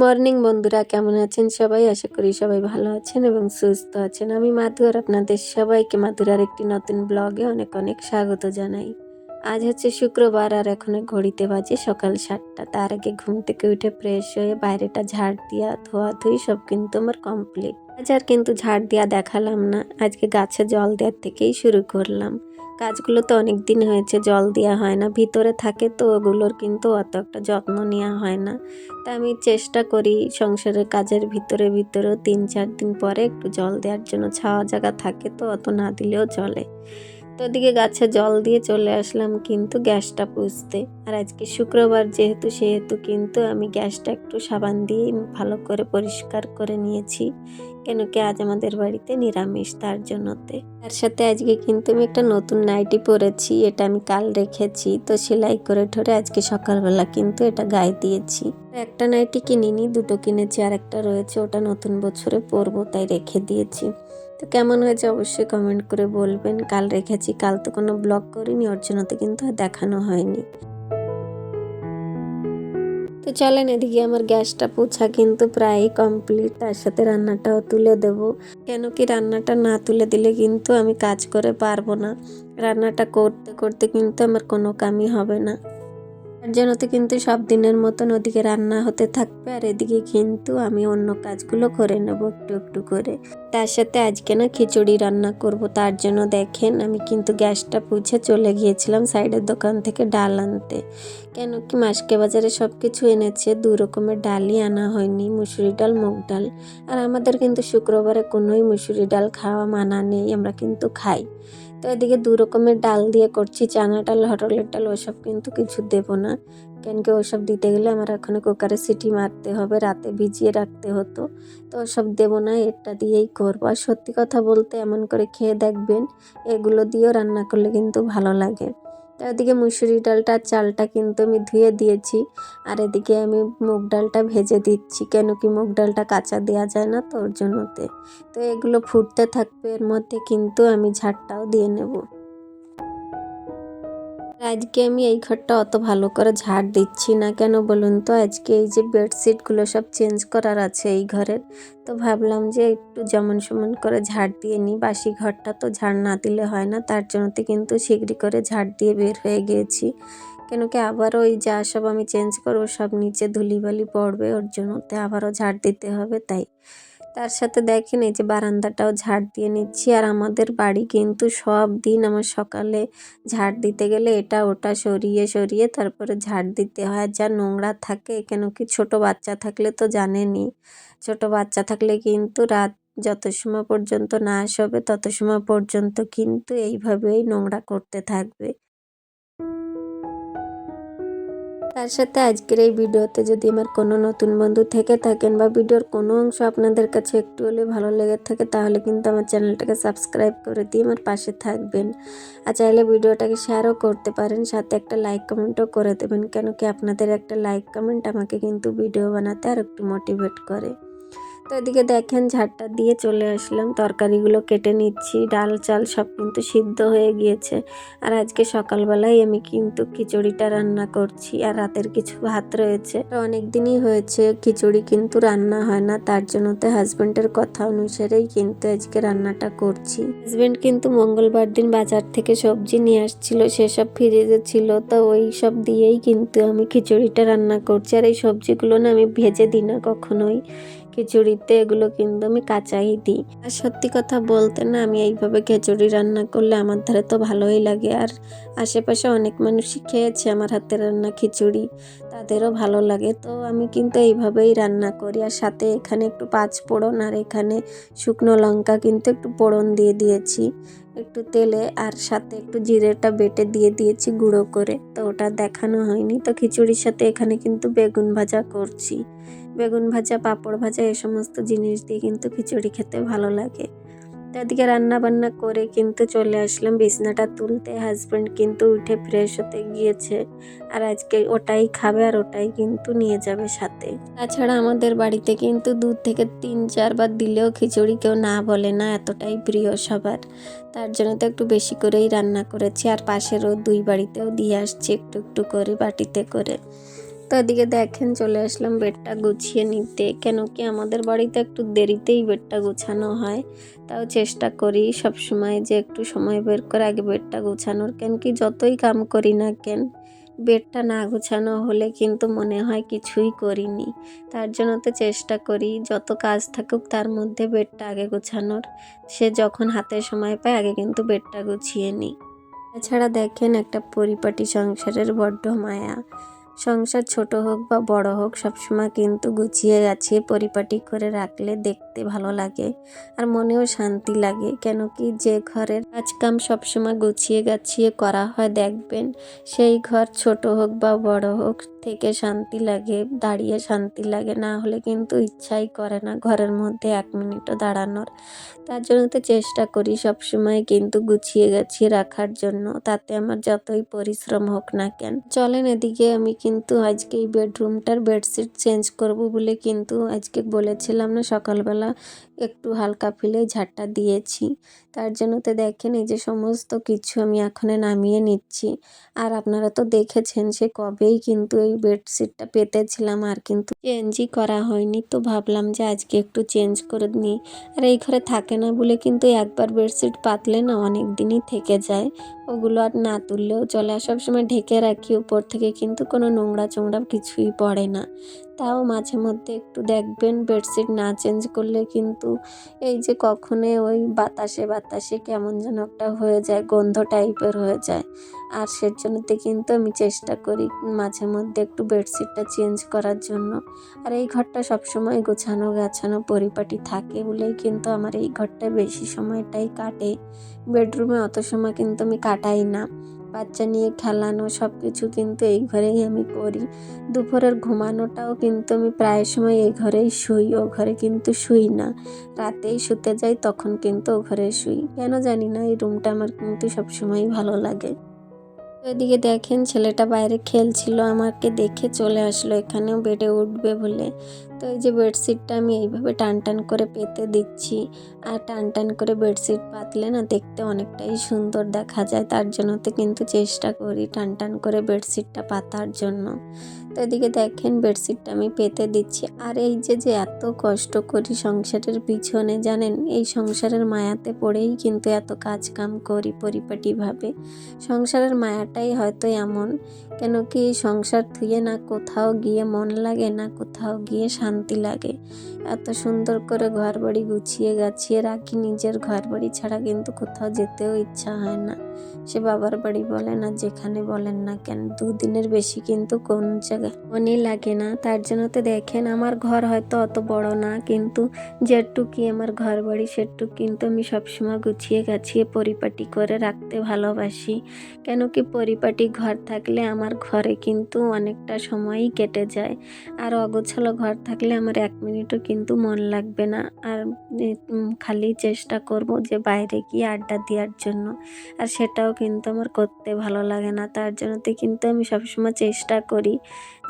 Morning বন্ধুরা, কেমন আছেন সবাই? আশা করি সবাই ভালো আছেন এবং সুস্থ আছেন। আমি মাধুর আপনাদের সবাইকে মাধুরার একটি নতুন ব্লগে অনেক অনেক স্বাগত জানাই। আজ হচ্ছে শুক্রবার আর এখন ঘড়িতে বাজে সকাল সাতটা। তার আগে ঘুম থেকে উঠে ফ্রেশ হয়ে বাইরেটা ঝাড় দিয়া, ধোয়া ধুই, সব কিন্তু আমার কমপ্লিট আজ আর কিন্তু ঝাড় দিয়া দেখালাম না। আজকে গাছে জল দেওয়ার থেকেই শুরু করলাম। গাছগুলো তো অনেক দিন হয়েছে, জল দেওয়া হয় না, ভিতরে থাকে তো, ওগুলোর কিন্তু অত একটা যত্ন নেওয়া হয় না। তা আমি চেষ্টা করি সংসারের কাজের ভিতরে, ভিতরেও তিন চার দিন পরে একটু জল দেওয়ার জন্য, ছাওয়া জায়গা থাকে তো, অত না দিলেও চলে। তো ওদিকে গাছে জল দিয়ে চলে আসলাম কিন্তু গ্যাসটা পুষতে আর আজকে শুক্রবার যেহেতু, সেহেতু কিন্তু আমি গ্যাসটা একটু সাবান দিয়ে ভালো করে পরিষ্কার করে নিয়েছি। কেন কি আজ আমাদের বাড়িতে নিরামিষ তার জন্যতে? তার সাথে আজকে কিন্তু আমি একটা নতুন নাইটি পরেছি, এটা আমি কাল রেখেছি, তো সেলাই করে ঠরে আজকে সকালবেলা কিন্তু এটা গায়ে দিয়েছি। একটা নাইটি কিনিনি দুটো কিনেছি আর একটা রয়েছে, ওটা নতুন বছরে পরবো, তাই রেখে দিয়েছি। তো কেমন হয়েছে অবশ্যই কমেন্ট করে বলবেন। কাল রেখেছি, কাল তো কোনো ব্লগ করিনি, ওর জন্য তো কিন্তু দেখানো হয়নি। তো চলেন এদিকে আমার গ্যাসটা পোছা কিন্তু প্রায় কমপ্লিট তার সাথে রান্নাটাও তুলে দেব। কেন কি রান্নাটা না তুলে দিলে কিন্তু আমি কাজ করে পারব না। রান্নাটা করতে করতে কিন্তু আমার কোনো কামই হবে না। তার জন্য কিন্তু সব দিনের মতন ওদিকে রান্না হতে থাকবে, আর এদিকে কিন্তু আমি অন্য কাজগুলো করে নেব একটু একটু করে। তার সাথে আজকে না খিচুড়ি রান্না করব, তার জন্য দেখেন আমি কিন্তু গ্যাসটা পুছে চলে গিয়েছিলাম সাইডের দোকান থেকে ডাল আনতে। কেন কি মাসকে বাজারে সব কিছু এনেছে, দু রকমের ডালই আনা হয়নি, মুসুরি ডাল, মুগ ডাল। আর আমাদের কিন্তু শুক্রবারে কোনোই মুসুরি ডাল খাওয়া মানা নেই, আমরা কিন্তু খাই। তো এদিকে দু রকমের ডাল দিয়ে করছি। চানা ডাল, হটলের ডাল, ওসব কিন্তু কিছু দেবো না। কেন কি ওসব দিতে গেলে আমার এখন কুকারে সিটি মারতে হবে, রাতে ভিজিয়ে রাখতে হতো। তো ওসব দেবো না, এটা দিয়েই করব। আর সত্যি কথা বলতে এমন করে খেয়ে দেখবেন, এগুলো দিয়েও রান্না করলে কিন্তু ভালো লাগে। তো এদিকে মুসুরি ডালটা চালটা কিন্তু আমি ধুয়ে দিয়েছি। আর এদিকে আমি মুগ ডালটা ভেজে দিচ্ছি, কেন কি মুগ ডালটা কাঁচা দেওয়া যায় না তো ওর জন্যতে। তো এগুলো ফুটতে থাকবে, এর মধ্যে কিন্তু আমি ঝাড়টাও দিয়ে নেব। আজকে আমি এই ঘরটা অত ভালো করে ঝাড় দিচ্ছি না কেন বলুন তো? আজকে এই যে বেডশিটগুলো সব চেঞ্জ করার আছে এই ঘরের। তো ভাবলাম যে একটু যেমন সমান করে ঝাড় দিয়ে নিই। বাসি ঘরটা তো ঝাড় না দিলে হয় না, তার জন্যতে কিন্তু শিগগিরি করে ঝাড় দিয়ে বের হয়ে গিয়েছি কেন কি আবারও ওই যা সব আমি চেঞ্জ করব, সব নিচে ধুলিবালি পড়বে, ওর জন্যতে আবারও ঝাড় দিতে হবে, তাই। তার সাথে দেখেন এই যে বারান্দাটাও ঝাড় দিয়ে নিচ্ছি। আর আমাদের বাড়ি কিন্তু সব দিন আমার সকালে ঝাড় দিতে গেলে এটা ওটা সরিয়ে সরিয়ে তারপরে ঝাড় দিতে হয়। যা নোংরা থাকে, কেন কি ছোট বাচ্চা থাকলে তো জানেনই। ছোট বাচ্চা থাকলে কিন্তু রাত যত সময় পর্যন্ত না আসবে, তত সময় পর্যন্ত কিন্তু এইভাবেই নোংরা করতে থাকবে। তার সাথে আজকের এই ভিডিওতে যদি আমার কোনো নতুন বন্ধু থেকে থাকেন বা ভিডিওর কোনো অংশ আপনাদের কাছে একটু হলে ভালো লেগে থাকে, তাহলে কিন্তু আমার চ্যানেলটাকে সাবস্ক্রাইব করে দিয়ে আমার পাশে থাকবেন। আর চাইলে ভিডিওটাকে শেয়ারও করতে পারেন, সাথে একটা লাইক কমেন্টও করে দেবেন, কেন কি আপনাদের একটা লাইক কমেন্ট আমাকে কিন্তু ভিডিও বানাতে আর একটু মোটিভেট করে। তো এদিকে দেখেন, ঝাড়টা দিয়ে চলে আসলাম। তরকারিগুলো কেটে নিচ্ছি। ডাল চাল সব কিন্তু সিদ্ধ হয়ে গিয়েছে। আর আজকে সকালবেলায় আমি কিন্তু খিচুড়িটা রান্না করছি আর রাতের কিছু ভাত রয়েছে। অনেক দিনই হয়েছে, খিচুড়ি কিন্তু রান্না হয় না। তার জন্য তো হাজব্যান্ডের কথা অনুসারেই কিন্তু আজকে রান্নাটা করছি। হাজব্যান্ড কিন্তু মঙ্গলবার দিন বাজার থেকে সবজি নিয়ে আসছিল, সেসব ফ্রিজে ছিল। তো ওই সব দিয়েই কিন্তু আমি খিচুড়িটা রান্না করছি। আর এই সবজিগুলো না আমি ভেজে দিই না কখনোই। খিচুড়িতে এগুলো কিন্তু আমি কাঁচাই দিই। আর সত্যি কথা বলতে না, আমি এইভাবে খিচুড়ি রান্না করলে আমার ধারে তো ভালোই লাগে। আর আশেপাশে অনেক মানুষই খেয়েছে আমার হাতে রান্না খিচুড়ি, তাদেরও ভালো লাগে। তো আমি কিন্তু এইভাবেই রান্না করি। আর সাথে এখানে একটু পাঁচ ফোড়ন আর এখানে শুকনো লঙ্কা কিন্তু একটু পোড়ন দিয়ে দিয়েছি। একটু তেলে আর সাথে একটু জিরেটা বেটে দিয়ে দিয়েছি গুঁড়ো করে। তো ওটা দেখানো হয়নি। তো খিচুড়ির সাথে এখানে কিন্তু বেগুন ভাজা করছি। বেগুন ভাজা, পাঁপড় ভাজা, এ সমস্ত জিনিস দিয়ে কিন্তু খিচুড়ি খেতে ভালো লাগে। তো এদিকে রান্না বান্না করে কিন্তু চলে আসলাম। বিছনাটা তুলতে হাজব্যান্ড কিন্তু উঠে ফ্রেশ হতে গিয়েছে। আর আজকে ওটাই খাবে আর ওটাই কিন্তু নিয়ে যাবে সাথে। তাছাড়া আমাদের বাড়িতে কিন্তু দুধ থেকে তিন চারবার দিলেও খিচুড়ি কেউ না বলে না, এতটাই প্রিয় সবার। তার জন্য তো একটু বেশি করেই রান্না করেছি। আর পাশেরও দুই বাড়িতেও দিয়ে আসছি একটু একটু করে বাটিতে করে। তো এদিকে দেখেন, চলে আসলাম বেডটা গুছিয়ে নিতে। কেন কি আমাদের বাড়িতে একটু দেরিতেই বেডটা গোছানো হয়, তাও চেষ্টা করি সব সময় যে একটু সময় বের করে আগে বেডটা গোছানোর। কেন কি যতই কাম করি না কেন, বেডটা না গোছানো হলে কিন্তু মনে হয় কিছুই করিনি। তার জন্য তো চেষ্টা করি, যত কাজ থাকুক তার মধ্যে বেডটা আগে গোছানোর। সে যখন হাতে সময় পায়, আগে কিন্তু বেডটা গুছিয়ে নিই। এছাড়া দেখেন একটা পরিপাটি সংসারের বড্ড মায়া। সংসার ছোট হোক বা বড় হোক, সবসময় কিন্তু গুছিয়ে গাছিয়ে পরিপাটি করে রাখলে দেখতে ভালো লাগে আর মনেও শান্তি লাগে। কেন কি যে ঘরের কাজকাম সবসময় গুছিয়ে গাছিয়ে করা হয়, দেখবেন সেই ঘর ছোট হোক বা বড় হোক থেকে শান্তি লাগে, দাঁড়িয়ে শান্তি লাগে, না হলে কিন্তু ইচ্ছাই করে না ঘরের মধ্যে এক মিনিটও দাঁড়ানোর। তার জন্য তো চেষ্টা করি সবসময় কিন্তু গুছিয়ে গাছিয়ে রাখার জন্য, তাতে আমার যতই পরিশ্রম হোক না কেন। চলেন এদিকে, আমি কিন্তু আজকে এই বেডরুমটার বেডশিট চেঞ্জ করব বলে কিন্তু আজকে বলেছিলাম না, সকালবেলা একটু হালকা ফিলে ঝাড়টা দিয়েছি। তার জন্য তো দেখেন এই যে সমস্ত কিছু আমি এখানে নামিয়ে নিচ্ছি। আর আপনারা তো দেখেছেন সে কবেই কিন্তু এই বেডশিটটা পেতেছিলাম আর কিন্তু চেঞ্জই করা হয়নি। তো ভাবলাম যে আজকে একটু চেঞ্জ করে নিই। আর এই ঘরে থাকে না বলে কিন্তু একবার বেডশিট পাতলে না অনেক দিনই থেকে যায়। ওগুলো আর না তুললেও চলে আর সবসময় ঢেকে রাখি উপর থেকে, কিন্তু কোনো নোংরা চোংরা কিছুই পড়ে না। তাও মাঝে মধ্যে একটু দেখবেন বেডশিট না চেঞ্জ করলে কিন্তু এই যে কখনো ওই বাতাসে বাতাসে কেমন যেন একটা হয়ে যায়, গন্ধ টাইপের হয়ে যায়। আর সেজন্যতে কিন্তু আমি চেষ্টা করি মাঝে মধ্যে একটু বেডশিটটা চেঞ্জ করার জন্য। আর এই ঘরটা সবসময় গোছানো গাছানো পরিপাটি থাকে বলেই কিন্তু আমার এই ঘরটা বেশি সময়টাই কাটে। বেডরুমে অত সময় কিন্তু আমি কাটাই না। বাচ্চা নিয়ে খেলানো সব কিছু কিন্তু এই ঘরেই আমি করি। দুপুরের ঘুমানোটাও কিন্তু আমি প্রায় সময় এই ঘরেই শুই, ও ঘরে কিন্তু শুই না। রাতেই শুতে যাই, তখন কিন্তু ও ঘরে শুই। কেন জানি না, এই রুমটা আমার কিন্তু সবসময়ই ভালো লাগে। এদিকে দেখেন, ছেলেটা বাইরে খেলছিল, আমাকে দেখে চলে আসলো, এখানেও বেডে উঠবে বলে। তো এই যে বেডশিটটা আমি এইভাবে টান টান করে পেতে দিচ্ছি। আর টান টান করে বেডশিট পাতলে না দেখতে অনেকটাই সুন্দর দেখা যায়, তার জন্য তো কিন্তু চেষ্টা করি টান টান করে বেডশিটটা পাতার জন্য। এদিকে দেখেন বেডশিটটা আমি পেতে দিচ্ছি। আর এই যে যে এত কষ্ট করি সংসারের পিছনে, জানেন? এই সংসারের মায়াতে পড়েই কিন্তু এত কাজ কাম করি পরিপাটিভাবে। সংসারের মায়াটাই হয়তো এমন, কেন কি সংসার থুয়ে না কোথাও গিয়ে মন লাগে, না কোথাও গিয়ে শান্তি লাগে। এত সুন্দর করে ঘর বাড়ি গুছিয়ে গাছিয়ে রাখি, নিজের ঘর বাড়ি ছাড়া কিন্তু কোথাও যেতেও ইচ্ছা হয় না। সে বাবার বাড়ি বলেন আর যেখানে বলেন না কেন, দুদিনের বেশি কিন্তু কোন জায়গায় মনই লাগে না। তার জন্য তো দেখেন, আমার ঘর হয়তো অত বড় না, কিন্তু যেটুকি আমার ঘর বাড়ি সেটুক কিন্তু আমি সবসময় গুছিয়ে গাছিয়ে পরিপাটি করে রাখতে ভালোবাসি। কেন কি পরিপাটি ঘর থাকলে আমার ঘরে কিন্তু অনেকটা সময়ই কেটে যায়। আর অগোছালো ঘর থাকলে আমার এক মিনিটও কিন্তু মন লাগবে না। আর খালি চেষ্টা করব যে বাইরে গিয়ে আড্ডা দেওয়ার জন্য। আর সেটাও কিন্তু আমার করতে ভালো লাগে না। তার জন্যতে কিন্তু আমি সবসময় চেষ্টা করি।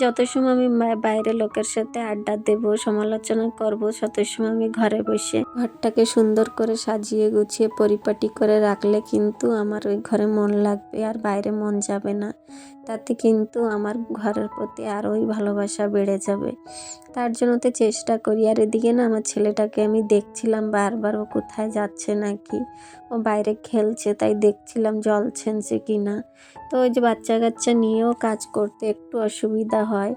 যত সময় আমি বাইরে লোকের সাথে আড্ডা দেব, সমালোচনা করব, তত সময় আমি ঘরে বসে ঘরটাকে সুন্দর করে সাজিয়ে গুছিয়ে পরিপাটি করে রাখলে কিন্তু আমার ওই ঘরে মন লাগবে আর বাইরে মন যাবে না। তাতে কিন্তু আমার ঘরের প্রতি আরোই ভালোবাসা বেড়ে যাবে। তার জন্য তো চেষ্টা করি। আর এদিকে না আমার ছেলেটাকে আমি দেখছিলাম বারবার, ও কোথায় যাচ্ছে নাকি? ও বাইরে খেলছে, তাই দেখছিলাম জল ছেনছে কি না তো ওই যে বাচ্চা কাচ্চা নিয়েও কাজ করতে একটু অসুবিধা হয়।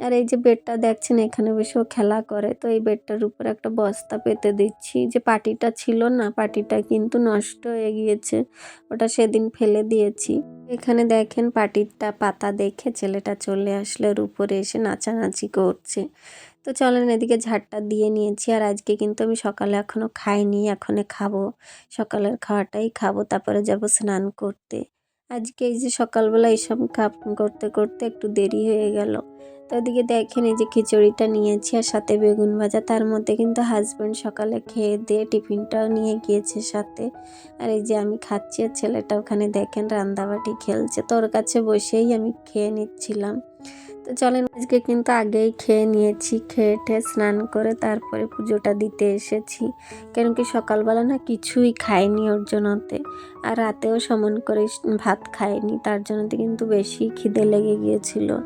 আর এই যে বেডটা দেখছেন, এখানে বসেও খেলা করে। তো এই বেডটার উপর একটা বস্তা পেতে দিচ্ছি। যে পাটিটা ছিল না, পাটিটা কিন্তু নষ্ট হয়ে গিয়েছে। ওটা সেদিন ফেলে দিয়েছি। এখানে দেখেন পাটিটা পাতা দেখে ছেলেটা চলে আসলে ওর উপরে এসে নাচানাচি করছে। তো চলেন এদিকে ঝাড়টা দিয়ে নিয়েছি। আর আজকে কিন্তু আমি সকালে এখনও খাইনি এখনে খাব। সকালের খাওয়াটাই খাব, তারপরে যাব স্নান করতে। আজকে এই যে সকালবেলা এইসব কাপ করতে করতে একটু দেরি হয়ে গেল। তো ওদিকে দেখেন এই যে খিচুড়িটা নিয়েছি আর সাথে বেগুন ভাজা। তার মধ্যে কিন্তু হাজব্যান্ড সকালে খেয়ে দিয়ে টিফিনটাও নিয়ে গিয়েছে সাথে। আর এই যে আমি খাচ্ছি আর ছেলেটা ওখানে দেখেন রান্দাবাটি খেলছে। তো ওর কাছে বসেই আমি খেয়ে নিচ্ছিলাম। তো চলেন, আজকে কিন্তু আগেই খেয়ে নিয়েছি, খেয়ে ঠেয়ে স্নান করে তারপরে পুজোটা দিতে এসেছি। কেন কি সকালবেলা না কিছুই খাইনি ওর জন্যতে আর রাতেও সমান করে ভাত খায়নি, তার জন্য তো কিন্তু বেশি খিদে লেগে গিয়েছিল।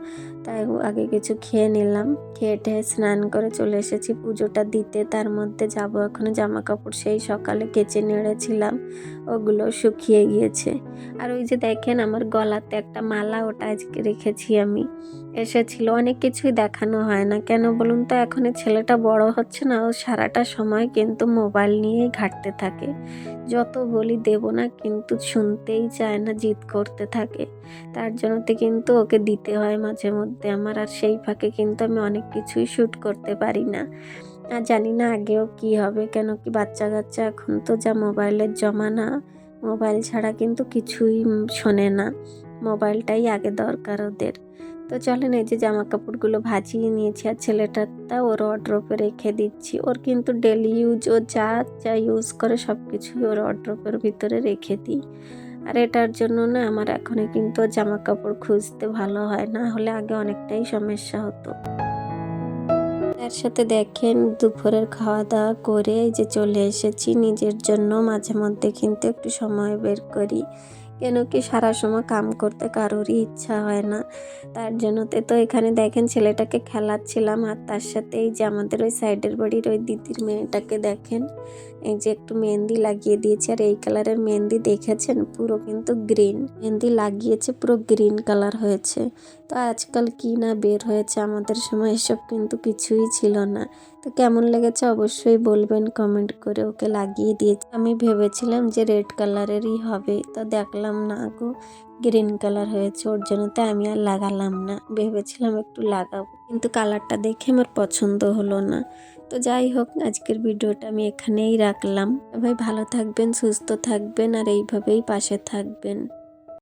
তাই আগে কিছু খেয়ে নিলাম। খেয়ে টেয়ে স্নান করে চলে এসেছি। পুজোটা দিতে, তার মধ্যে যাব এখনও। জামা কাপড় সেই সকালে কেচে নেড়েছিলাম, ওগুলো শুকিয়ে গিয়েছে। আর ওই যে দেখেন আমার গলাতে একটা মালা, ওটা আজকে রেখেছি আমি। এসেছিল, অনেক কিছুই দেখানো হয় না। কেন বলুন তো, এখন ছেলেটা বড় হচ্ছে না, ও সারাটা সময় কিন্তু মোবাইল নিয়েই ঘাঁটতে থাকে। যত বলি দেব না কিন্তু শুনতেই চায় না, জিদ করতে থাকে। তার জন্য তো কিন্তু ওকে দিতে হয় মাঝে মধ্যে। আমার আর সেই ফাঁকে কিন্তু আমি অনেক কিছুই শ্যুট করতে পারি না। আর জানি না আগেও কি হবে, কেন কি বাচ্চা কাচ্চা এখন তো যা মোবাইলের জমানা, মোবাইল ছাড়া কিন্তু কিছুই শোনে না। মোবাইলটাই আগে দরকার ওদের। তো চলেন এই যে জামা কাপড়গুলো ভাজিয়ে নিয়েছি আর ছেলেটারটা ওর ওয়ার্ড্রোপে রেখে দিচ্ছি। ওর কিন্তু ডেলি ইউজ ও যা যা ইউজ করে সব কিছুই ওর ওয়ার্ড্রোপের ভিতরে রেখে দিই। আর এটার জন্য না আমার এখনই কিন্তু জামা কাপড় খুঁজতে ভালো হয়, না হলে আগে অনেকটাই সমস্যা হতো। তার সাথে দেখেন দুপুরের খাওয়া দাওয়া করে যে চলে এসেছি। নিজের জন্য মাঝে মধ্যে কিন্তু একটু সময় বের করি। কেন কি সারা সময় কাম করতে কারোরই ইচ্ছা হয় না। তার জন্য তে তো এখানে দেখেন ছেলেটাকে খেলাচ্ছিলাম আর তার সাথে এই যে আমাদের ওই সাইডের বাড়ির ওই দিদির মেয়েটাকে দেখেন, এই যে একটু মেহেন্দি লাগিয়ে দিয়েছে আর এই কালারের মেহেন্দি দেখেছেন? পুরো কিন্তু গ্রিন। মেহেন্দি লাগিয়েছে, পুরো গ্রিন কালার হয়েছে। তো আজকাল কি না বের হয়েছে আমাদের সময় এসব কিন্তু কিছুই ছিল না। তো কেমন লেগেছে অবশ্যই বলবেন কমেন্ট করে ওকে লাগিয়ে দিয়েছি। আমি ভেবেছিলাম যে রেড কালারেরই হবে, তো দেখলাম না গো গ্রিন কালার হয়েছে ওর জন্য তো আমি আর লাগালাম না। ভেবেছিলাম একটু লাগাবো, কিন্তু কালারটা দেখে আমার পছন্দ হলো না। তো যাই হোক, আজকের ভিডিওটা আমি এখানেই রাখলাম। সবাই ভালো থাকবেন, সুস্থ থাকবেন, আর এইভাবেই পাশে থাকবেন।